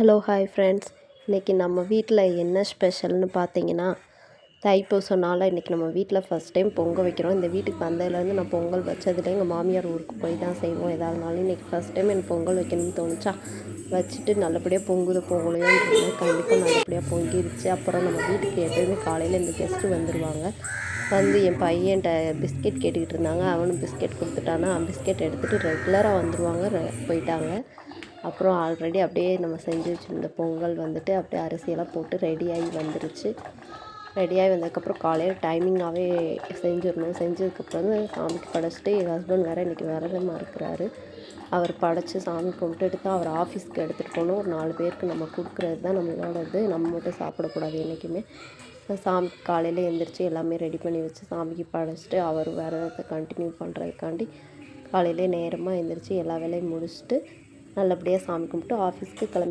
Hello hi friends இன்றைக்கி நம்ம வீட்டில் என்ன ஸ்பெஷல்னு பார்த்தீங்கன்னா தைப்பூசம்னால இன்றைக்கி நம்ம வீட்டில் ஃபஸ்ட் டைம் பொங்கல் வைக்கிறோம். இந்த வீட்டுக்கு வந்ததுலேருந்து நான் பொங்கல் வச்சதில் எங்கள் மாமியார் ஊருக்கு போய் தான் செய்வோம். எதாவதுனாலும் இன்றைக்கி ஃபஸ்ட் டைம் எனக்கு பொங்கல் வைக்கணும்னு தோணுச்சா வச்சுட்டு நல்லபடியாக பொங்குத பொங்கலையோன்றது கண்டிப்பாக நல்லபடியாக பொங்கிருச்சு. அப்புறம் நம்ம வீட்டுக்கு எப்போயுமே காலையில் இந்த கெஸ்ட்டு வந்துடுவாங்க வந்து என் பையன்கிட்ட பிஸ்கெட் கேட்டுக்கிட்டு இருந்தாங்க. அவனும் பிஸ்கெட் கொடுத்துட்டானா. பிஸ்கெட் எடுத்துகிட்டு ரெகுலராக வந்துடுவாங்க போயிட்டாங்க. அப்புறம் ஆல்ரெடி அப்படியே நம்ம செஞ்சு வச்சுருந்த பொங்கல் வந்துட்டு அப்படியே அரிசியெல்லாம் போட்டு ரெடியாகி வந்துருச்சு. ரெடியாகி வந்ததுக்கப்புறம் காலையில் டைமிங்காகவே செஞ்சிடணும். செஞ்சதுக்கப்புறம் சாமிக்கு படைச்சிட்டு என் ஹஸ்பண்ட் வேறு இன்றைக்கி விரதமாக இருக்கிறாரு. அவர் படைச்சி சாமி கும்பிட்டுட்டு தான் அவர் ஆஃபீஸ்க்கு எடுத்துகிட்டு போகணும். ஒரு நாலு பேருக்கு நம்ம கொடுக்குறது தான் நம்மளோட இது நம்ம மட்டும் சாப்பிடக்கூடாது என்றைக்குமே சாமி காலையில் எழுந்திரிச்சு எல்லாமே ரெடி பண்ணி வச்சு சாமிக்கு படைச்சிட்டு அவர் விரதத்தை கண்டினியூ பண்ணுறதுக்காண்டி காலையிலே நேரமாக எழுந்திரிச்சு எல்லா வேலையும் முடிச்சுட்டு நல்லபடியாக சாமி கும்பிட்டு ஆஃபீஸ்க்கு கிளம்பி